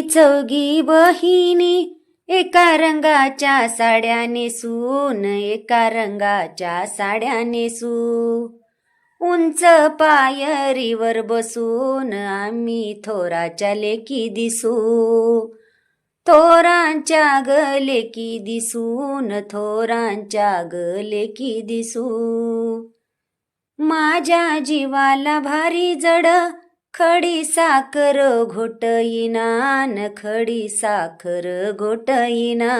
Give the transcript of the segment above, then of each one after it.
चौगी चौघी बहिणी एका रंगाच्या साड्या नेसून एका रंगाच्या साड्या नेसू उंच पायरीवर बसून आम्ही थोराच्या लेकी दिसू. थोरांच्या गलेकी दिसून थोरांच्या गलेकी दिसू. माझ्या जीवाला भारी जड खडी साखर घोटईना न खडी साखर घोटईना.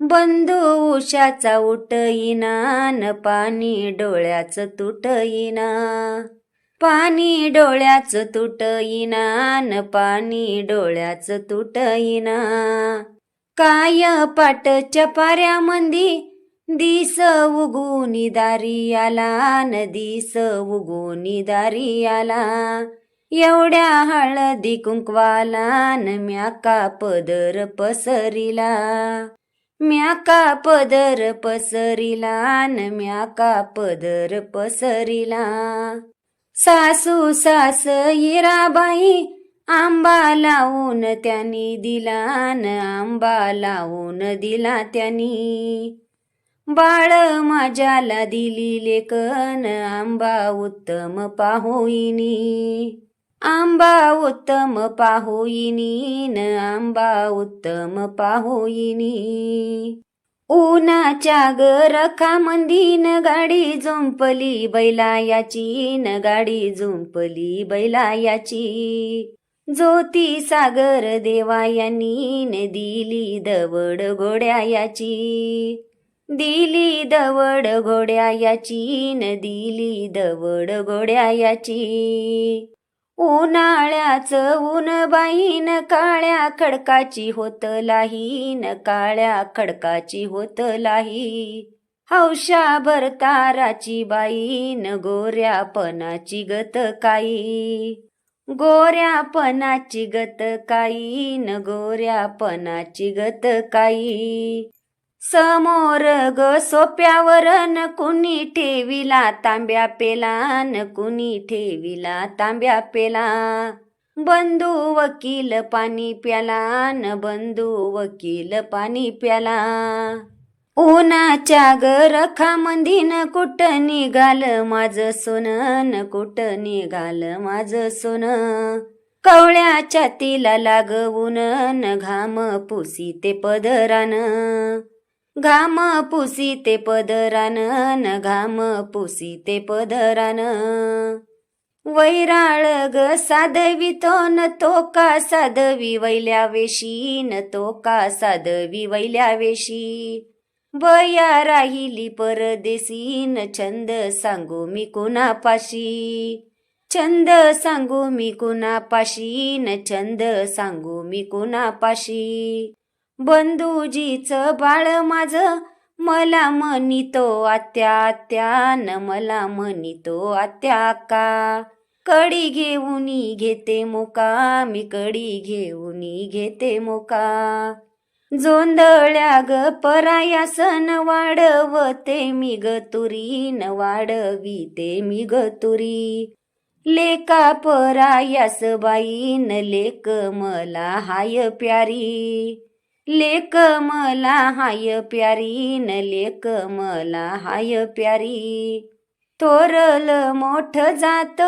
बंधू उशाचा उटईना न पाणी डोळ्याचं तुटईना. पाणी डोळ्याचं तुटईना न पाणी डोळ्याचं तुटईना. काय पाटच्या पाऱ्यामंदी दिस उगुनी दारी आला न दिस उगुनी दारी आला. एवढ्या हळदी कुंकवाला न म्याका पदर पसरिला. म्याका पदर पसरिला न म्याका पदर पसरिला. सासू सास हिराबाई आंबा लावून त्यांनी दिला न आंबा लावून दिला त्यांनी. बाळ माझ्याला दिली लेकन आंबा उत्तम पाहोईनी. आंबा उत्तम पाहोईनी न आंबा उत्तम पाहोईनी उन्हाच्या गरखा मंदीन गाडी झुंपली बैलायाची न गाडी झुंपली बैलायाची. ज्योती सागर देवायांनी न दिली दवड घोड्यायाची. दिली दवड घोड्यायाची न दिली दवड घोड्यायाची. उन्हाळ्याच ऊन बाईन काळ्या खडकाची होत लाहीन काळ्या खडकाची होत लाही हौशा भरताराची बाईन गोऱ्यापणाची गत काई गोऱ्यापणाची गत काई न गत काई समोर ग सोप्यावर न कुणी ठेविला तांब्या पेला न कुणी ठेविला तांब्या पेला. बंधू वकील पाणी प्याला न बंधू वकील पाणी प्याला. उन्हाच्या गरखा मंदीन कुठ निघाल माझ सोन न कुठ निघाल माझ सोन. कवळ्याच्या तिला लागवून न घाम पुसी ते पदरान. घाम पुसी ते पदरान न घाम पुसी ते पदरान. वैराळ ग साधवितो न तो का साधवी वैल्या वेशी न तो का साधवी वैल्या वेशी. बया राहिली परदेसी न छंद सांगू मी कुणापाशी. छंद सांगू मी कुणापाशी न छंद सांगू मी कुणापाशी. बंधूजीच बाळ माझ. मला म्हणितो आत्या आत्या न मला म्हणितो आत्या का? कडी घेऊनी घेते मोका मी कडी घेऊनी घेते मोका. जोंधळ्या ग परायासन वाढवते मी ग तुरी न वाढविते मी ग तुरी. लेका परायास बाईन लेक मला हाय प्यारी. लेक मला हाय प्यारी न लेक मला हाय प्यारी. तोरल मोठ जात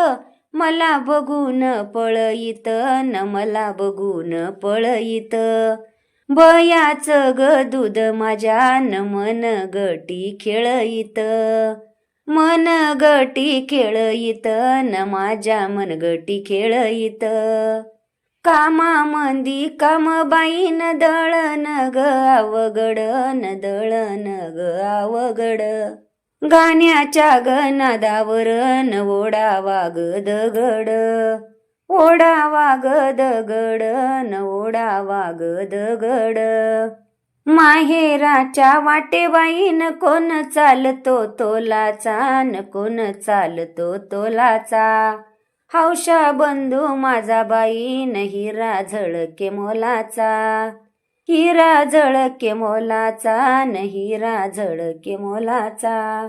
मला बघून पळईत न मला बघून पळईत. बयाच ग दूध माझ्या न मन गटी खेळईत. मन गटी खेळईत न माझ्या मनगटी खेळईत. कामामंदी कामबाईन काम बाईन दळण ग अवघड न दळण ग अवघड. गाण्याच्या गनादावर न ओढावा ग दगड. ओढावा ग दगड न ओढावा ग दगड. माहेराच्या वाटेबाईन कोण चालतो तोलाचा न कोण चालतो तोलाचा. हौशा बंधू माझा बाईन हिरा झळके मोलाचा हिरा झळके मोलाचा न हिरा झळके मोलाचा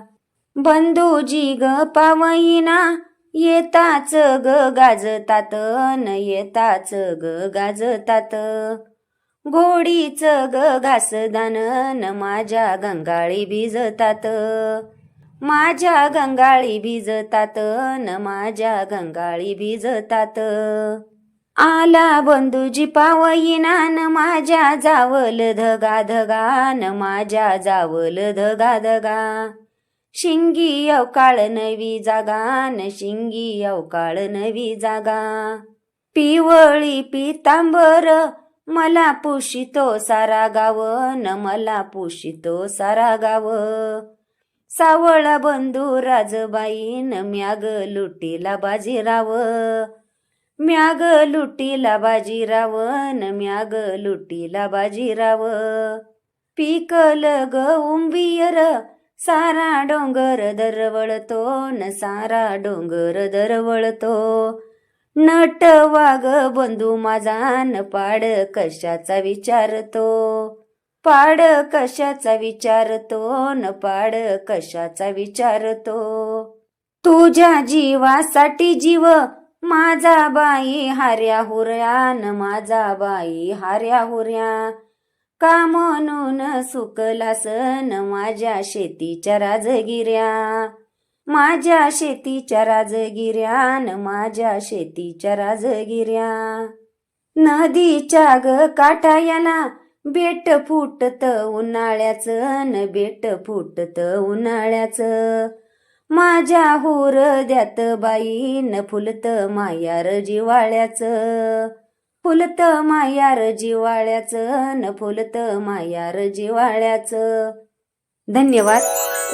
बंधूजी ग पावईना येताच ग गाजतात न येताच ग गाजतात. घोडीच ग घासदान न माझ्या गंगाळी भिजतात. माझ्या गंगाळी भिजतात न माझ्या गंगाळी भिजतात. आला बंधूजी पावईना न माझ्या जावल धगा धगा न माझ्या जावल धगा धगा शिंगी अवकाळ नवी जागा न शिंगी अवकाळ नवी जागा. पिवळी पितांबर मला पुशितो सारा गाव न मला पुशितो सारा गाव. सावळा बंधू राजबाई न म्याग लुटीला बाजीराव म्याग लुटीला बाजीराव न म्याग लुटीला बाजीराव पिकल ग उंबियर सारा डोंगर दरवळतो न सारा डोंगर दरवळतो. नट वाग बंधू माझा न पाड कशाचा विचारतो. पाड कशाचा विचारतो न पाड कशाचा विचारतो? तुझ्या जीवासाठी जीव माझा बाई हार्या हुर्या न माझा बाई हार्या हुर्या. का म्हणून सुकला न माझ्या शेतीच्या राजगिऱ्या माझ्या शेतीच्या राजगिऱ्या न माझ्या शेतीच्या राजगिऱ्या नदीच्या ग काठायाला बेट फुटत उन्हाळ्याचं न बेट फुटत उन्हाळ्याचं. माझ्या होर द्यात बाई न फुलत मायार जिवाळ्याचं फुलत मायार जिवाळ्याचं न फुलत मायार जिवाळ्याचं धन्यवाद.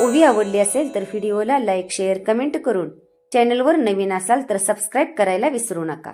ओवी आवडली असेल तर व्हिडिओला लाईक शेअर कमेंट करून चॅनलवर नवीन असाल तर सबस्क्राईब करायला विसरू नका.